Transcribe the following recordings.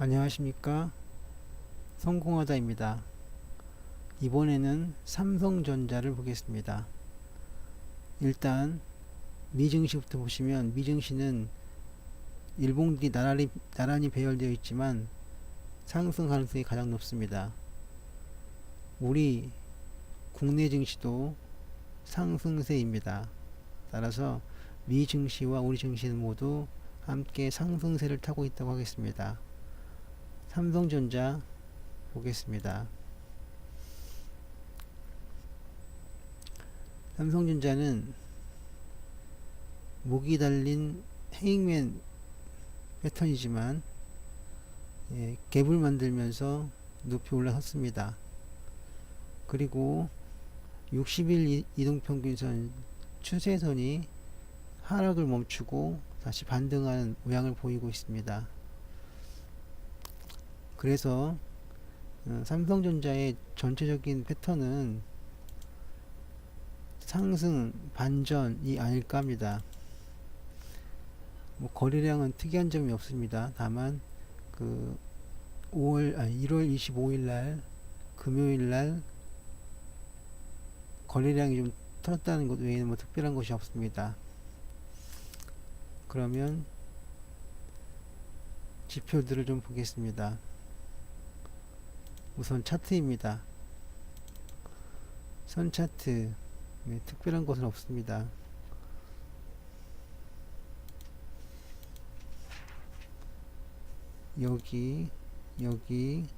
안녕하십니까? 성공하다입니다. 이번에는 삼성전자를 보겠습니다. 일단 미증시부터 보시면 미증시는 일봉들이 나란히, 나란히 배열되어 있지만 상승 가능성이 가장 높습니다. 우리 국내 증시도 상승세입니다. 따라서 미 증시와 우리 증시는 모두 함께 상승세를 타고 있다고 하겠습니다 삼성전자 보겠습니다. 삼성전자는 목이 달린 헤잉맨 패턴이지만 예, 갭을 만들면서 높이 올라섰습니다. 그리고 60일 이동평균선 추세선이 하락을 멈추고 다시 반등하는 모양을 보이고 있습니다. 그래서 어, 삼성전자의 전체적인 패턴은 상승 반전이 아닐까 합니다. 뭐 거래량은 특이한 점이 없습니다. 다만 그 5월 아니 1월 25일 날 금요일 날 거래량이 좀 터졌다는 것 외에는 뭐 특별한 것이 없습니다. 그러면 지표들을 좀 보겠습니다. 우선 차트입니다. 선 차트 네, 특별한 것은 없습니다. 여기 여기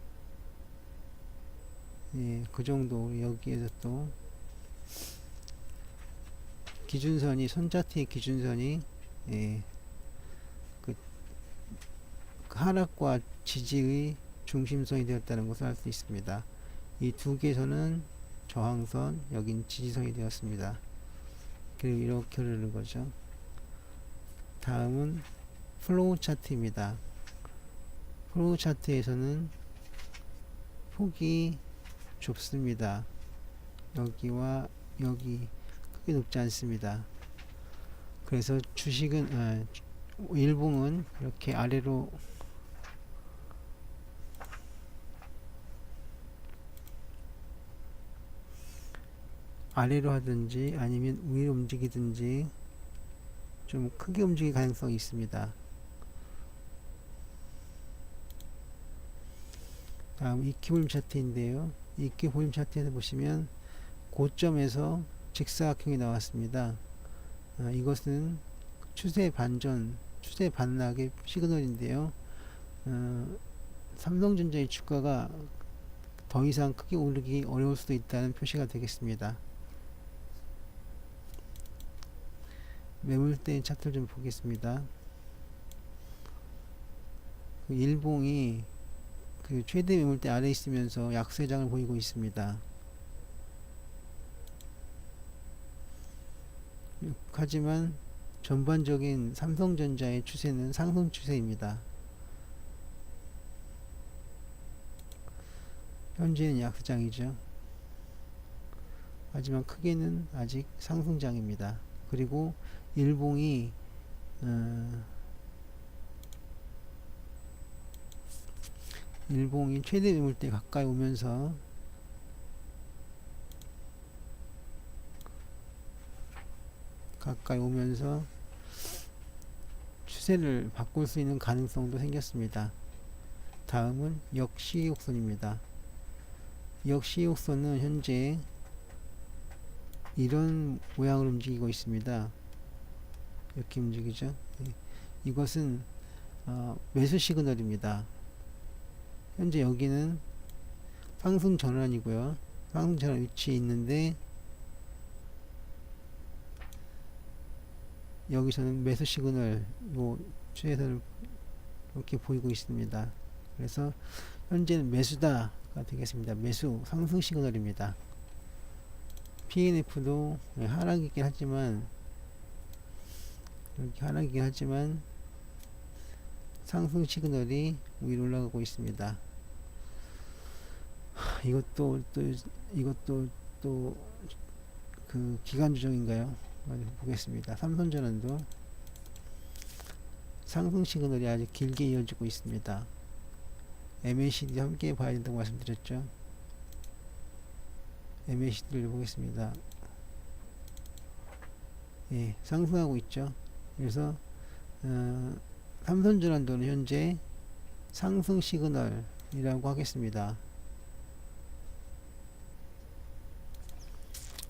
예, 그 정도 여기에서 또 기준선이 손차트의 기준선이 예, 그, 그 하락과 지지의 중심선이 되었다는 것을 알 수 있습니다. 이 두 개선은 저항선, 여긴 지지선이 되었습니다. 그리고 이렇게 흐르는 거죠. 다음은 플로우 차트입니다. 플로우 차트에서는 폭이 좁습니다. 여기와 여기 크게 높지 않습니다. 그래서 주식은 아, 일봉은 이렇게 아래로 아래로 하든지 아니면 위로 움직이든지 좀 크게 움직일 가능성이 있습니다. 다음 이키볼륨 차트인데요. 이키볼륨 차트에서 보시면 고점에서 직사각형이 나왔습니다. 아, 이것은 추세 반전, 추세 반락의 시그널인데요. 어, 삼성전자의 주가가 더 이상 크게 오르기 어려울 수도 있다는 표시가 되겠습니다. 매물대 차트를 좀 보겠습니다. 그 일봉이 그 최대 매물대 아래 있으면서 약세장을 보이고 있습니다. 하지만 전반적인 삼성전자의 추세는 상승 추세입니다. 현재는 약세장이죠. 하지만 크게는 아직 상승장입니다. 그리고 일봉이 어, 일봉이 최대 매물대 가까이 오면서 가까이 오면서 추세를 바꿀 수 있는 가능성도 생겼습니다. 다음은 역시 곡선입니다. 역시 곡선은 현재 이런 모양으로 움직이고 있습니다. 이렇게 움직이죠. 예. 이것은 어, 매수 시그널입니다. 현재 여기는 상승 전환이고요. 상승 전환 위치에 있는데 여기서는 매수 시그널 요 추세선을 이렇게 보이고 있습니다. 그래서 현재는 매수다가 되겠습니다. 매수 상승 시그널입니다. PNF도 하락이긴 하지만 이렇게 하락이긴 하지만 상승 시그널이 위로 올라가고 있습니다. 이것도 또 이것도 또 그 기간 조정인가요? 보겠습니다. 삼성전환도 상승 시그널이 아주 길게 이어지고 있습니다. MACD 함께 봐야 된다고 말씀드렸죠. MACD를 보겠습니다. 예, 상승하고 있죠. 그래서 어, 삼선전환도는 현재 상승 시그널이라고 하겠습니다.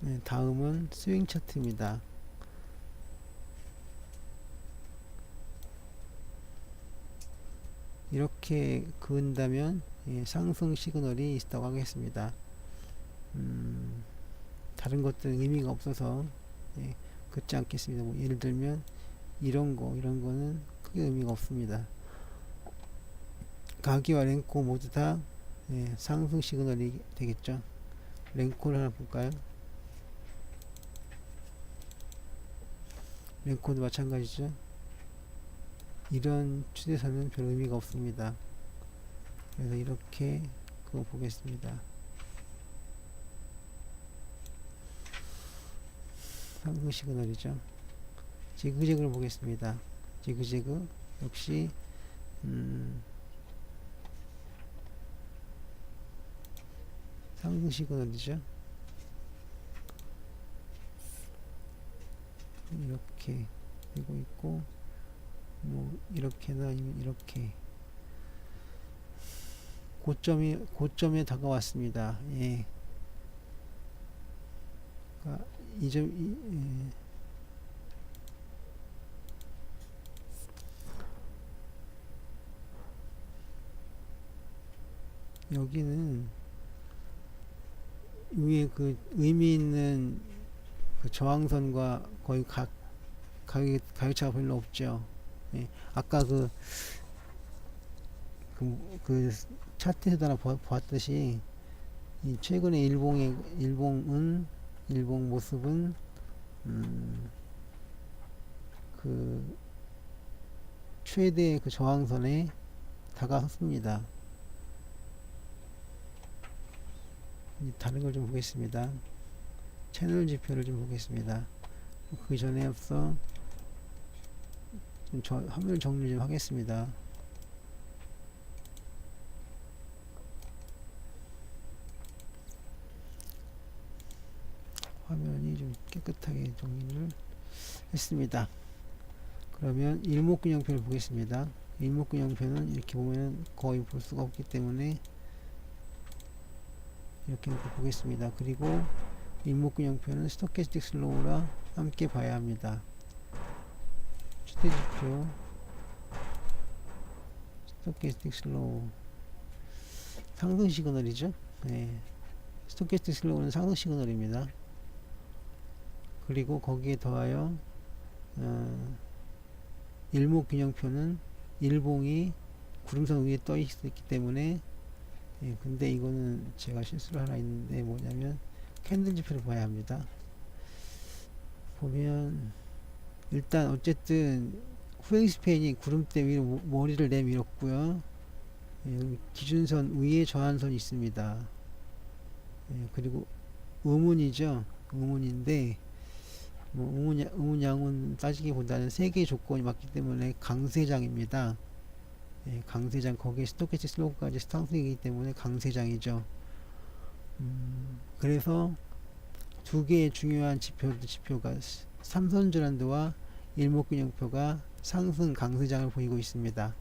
네, 다음은 스윙 차트입니다. 이렇게 그은다면 예, 상승 시그널이 있다고 하겠습니다. 음, 다른 것들은 의미가 없어서 예, 긋지 않겠습니다. 뭐 예를 들면 이런 거 이런 거는 크게 의미가 없습니다. 가기와 랭코 모두 다 예, 상승 시그널이 되겠죠. 랭코를 하나 볼까요? 랭코도 마찬가지죠. 이런 추세선은 별 의미가 없습니다. 그래서 이렇게 그거 보겠습니다. 상승 시그널이죠. 지그재그를 보겠습니다. 지그재그 역시 음, 상승 시그널이죠. 이렇게 되고 있고 뭐 이렇게나 아니면 이렇게 고점이 고점에 다가왔습니다. 예. 그러니까 이점 이, 예. 여기는 위에 그 의미 있는 그 저항선과 거의 각 가격 가격차가 별로 없죠. 예. 아까 그, 그, 그 차트에서 보았듯이 이 최근에 일봉의 일봉은 일봉 모습은 음, 그 최대 그 저항선에 다가섰습니다. 이제 다른 걸 좀 보겠습니다. 채널 지표를 좀 보겠습니다. 그 전에 앞서 좀 저, 화면 정리 좀 하겠습니다. 화면이 좀 깨끗하게 정리를 했습니다. 그러면 일목균형표를 보겠습니다. 일목균형표는 이렇게 보면 거의 볼 수가 없기 때문에 이렇게 보겠습니다. 그리고 일목균형표는 스토캐스틱 슬로우라 함께 봐야 합니다. 추세지표 스토캐스틱 슬로우 상승 시그널이죠. 네. 스토캐스틱 슬로우는 상승 시그널입니다. 그리고 거기에 더하여 어, 일목균형표는 일봉이 구름선 위에 떠 있기 때문에 예, 근데 이거는 제가 실수를 하나 있는데 뭐냐면 캔들 지표를 봐야 합니다. 보면 일단 어쨌든 후행스팬이 구름대 위로 모- 머리를 내밀었고요. 예, 기준선 위에 저한선이 있습니다. 예, 그리고 의문이죠. 의문인데 뭐 의문, 의문 양은 따지기보다는 세 개의 조건이 맞기 때문에 강세장입니다. 예, 강세장 거기에 스토캐치 슬로우까지 상승이기 때문에 강세장이죠. 음, 그래서 두 개의 중요한 지표 지표가 삼선전환도와 일목균형표가 상승 강세장을 보이고 있습니다.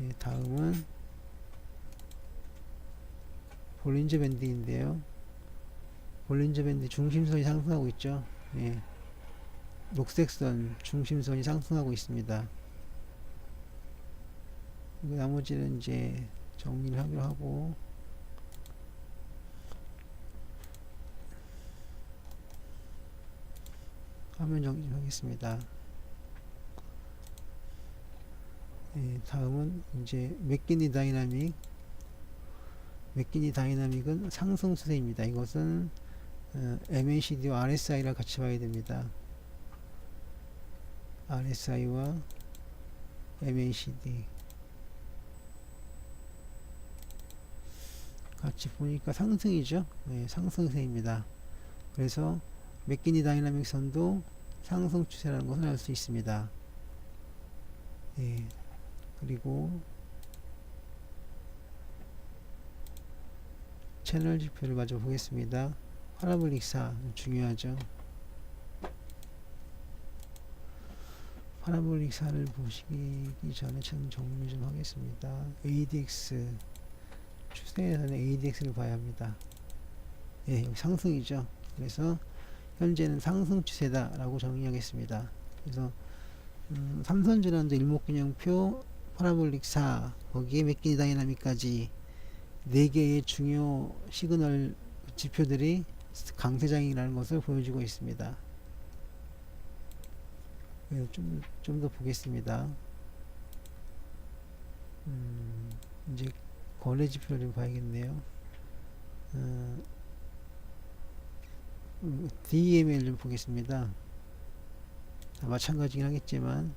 예, 다음은 볼린저 밴드인데요. 볼린저 밴드 중심선이 상승하고 있죠. 예. 녹색선 중심선이 상승하고 있습니다. 그리고 나머지는 이제 정리를 하기로 하고 화면 정리 좀 하겠습니다. 예, 다음은 이제 맥기니 다이나믹 맥기니 다이나믹은 상승 추세입니다. 이것은 어, MACD와 RSI를 같이 봐야 됩니다. RSI와 MACD 같이 보니까 상승이죠. 네, 상승세입니다. 그래서 맥기니 다이나믹 선도 상승 추세라는 것을 알 수 있습니다. 예. 그리고 채널 지표를 마저 보겠습니다. 파라볼릭 4 중요하죠. 파라볼릭 4를 보시기 전에 좀 정리 좀 하겠습니다. ADX 추세에서는 ADX를 봐야 합니다. 예, 여기 상승이죠. 그래서 현재는 상승 추세다라고 정의하겠습니다. 그래서 음, 삼선전환도 일목균형표 파라볼릭 4 거기에 맥기니 다이나믹까지 네 개의 중요 시그널 지표들이 강세장이라는 것을 보여주고 있습니다. 네, 좀, 좀 더 보겠습니다. 음, 이제 거래 지표를 좀 봐야겠네요. 어, 음, DML 좀 보겠습니다. 다 마찬가지긴 하겠지만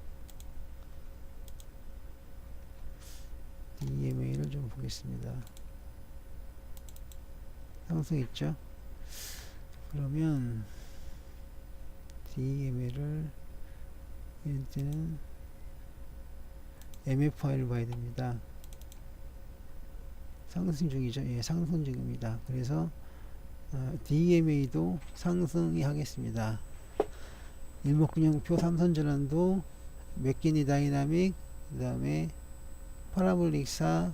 DMA를 좀 보겠습니다. 상승 있죠? 그러면 DMA를 이럴 때는 MFI를 봐야 됩니다. 상승 중이죠. 예, 상승 중입니다. 그래서 어, DMA도 상승이 하겠습니다. 일목균형표 삼선전환도 맥기니 다이나믹 그 다음에 파라볼릭 4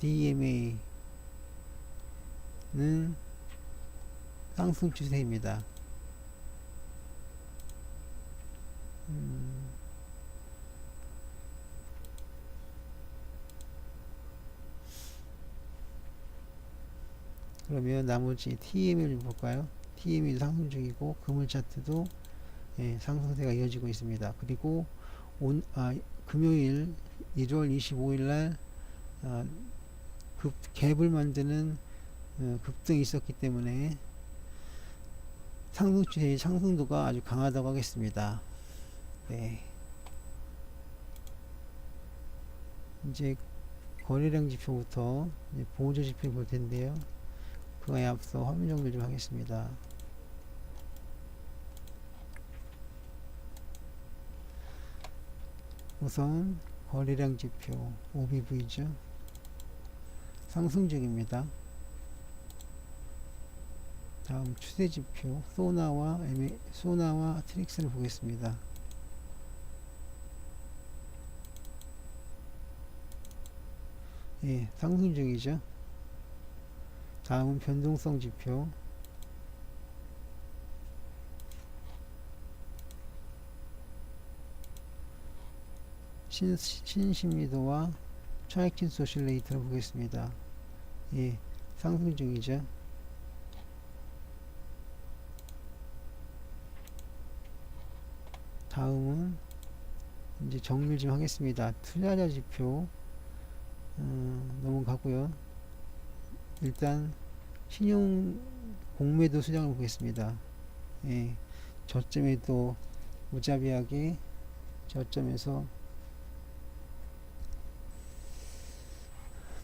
DMA는 상승 추세입니다. 음, 그러면 나머지 TM을 볼까요? TM이 상승 중이고 금을 차트도 예, 상승세가 이어지고 있습니다. 그리고 온, 아, 금요일 1월 25일 날 아, 급 갭을 만드는 어, 급등이 있었기 때문에 상승 추세의 상승도가 아주 강하다고 하겠습니다. 네. 이제 거래량 지표부터 이제 보조 지표 볼 텐데요. 그거에 앞서 화면 정리 좀 하겠습니다. 우선 거래량 지표 OBV죠. 상승 중입니다. 다음 추세 지표 소나와 소나와 트릭스를 보겠습니다. 예, 상승 중이죠. 다음은 변동성 지표 신, 신심리도와 차이킨 소실레이터를 보겠습니다. 예, 상승 중이죠. 다음은 이제 정리를 좀 하겠습니다. 투자자 지표 어, 넘어가고요. 일단 신용 공매도 수량을 보겠습니다. 예, 저점에 또 무자비하게 저점에서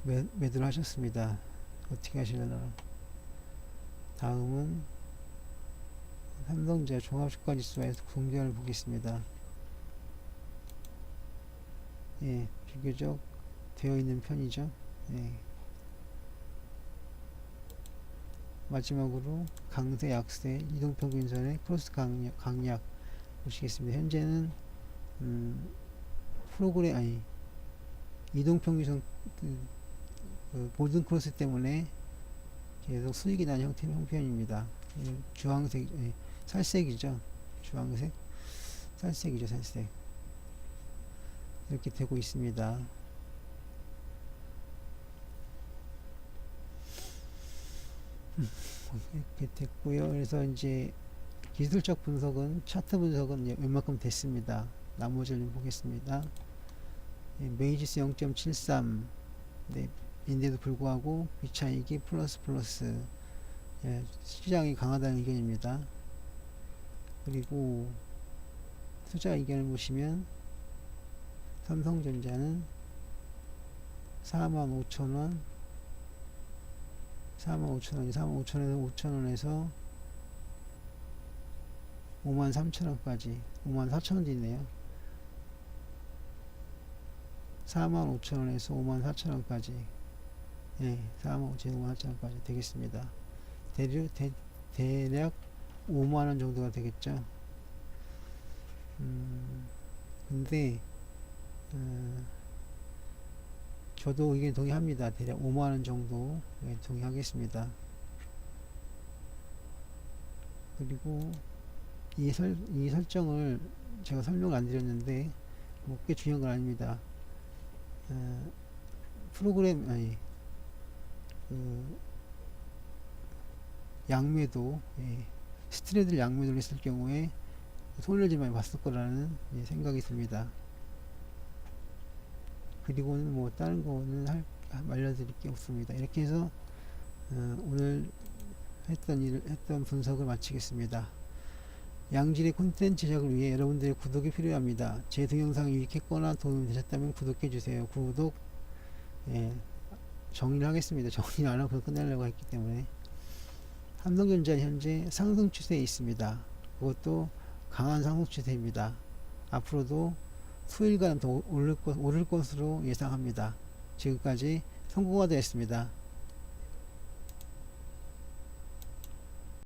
매, 매도를 하셨습니다. 어떻게 하시려나. 다음은 삼성자 종합주가지수에서 공개를 보겠습니다. 예, 비교적 되어 있는 편이죠. 예. 마지막으로 강세, 약세, 이동평균선의 크로스 강약, 강약 보시겠습니다. 현재는 음, 프로그램 아니 이동평균선 그, 그 골든 크로스 때문에 계속 수익이 난 형태 형편입니다. 예, 주황색, 예, 살색이죠. 주황색, 살색이죠, 살색. 이렇게 되고 있습니다. 이렇게 됐고요. 그래서 이제 기술적 분석은 차트 분석은 웬만큼 됐습니다. 나머지를 보겠습니다. 예, 메이지스 0.73 네, 인데도 불구하고 비차익이 플러스 플러스 예, 시장이 강하다는 의견입니다. 그리고 투자 의견을 보시면 삼성전자는 45,000원 45,000원, 45,000원에서 5,000원에서 53,000원까지 54,000원도 있네요. 45,000원에서 54,000원까지 예, 45,000원, 54,000원까지 되겠습니다. 대략, 대, 대략 5만원 정도가 되겠죠. 음, 근데 어, 저도 의견 동의합니다. 대략 5만원 정도 예, 동의하겠습니다. 그리고 이, 설, 이 설정을 제가 설명을 안 드렸는데 뭐 꽤 중요한 건 아닙니다. 어, 프로그램 아니 그 양매도 예, 스트레들 양매도를 했을 경우에 손해를 좀 많이 봤을 거라는 예, 생각이 듭니다. 그리고는 뭐 다른 거는 할, 알려드릴 게 없습니다. 이렇게 해서 어, 오늘 했던 일, 했던 분석을 마치겠습니다. 양질의 콘텐츠 제작을 위해 여러분들의 구독이 필요합니다. 제 동영상이 유익했거나 도움이 되셨다면 구독해주세요. 구독, 예, 정리를 하겠습니다. 정리를 안 하고 끝내려고 했기 때문에. 삼성전자 현재 상승 추세에 있습니다. 그것도 강한 상승 추세입니다. 앞으로도 수일간 더 오를, 것으로 예상합니다. 지금까지 성공화 되었습니다.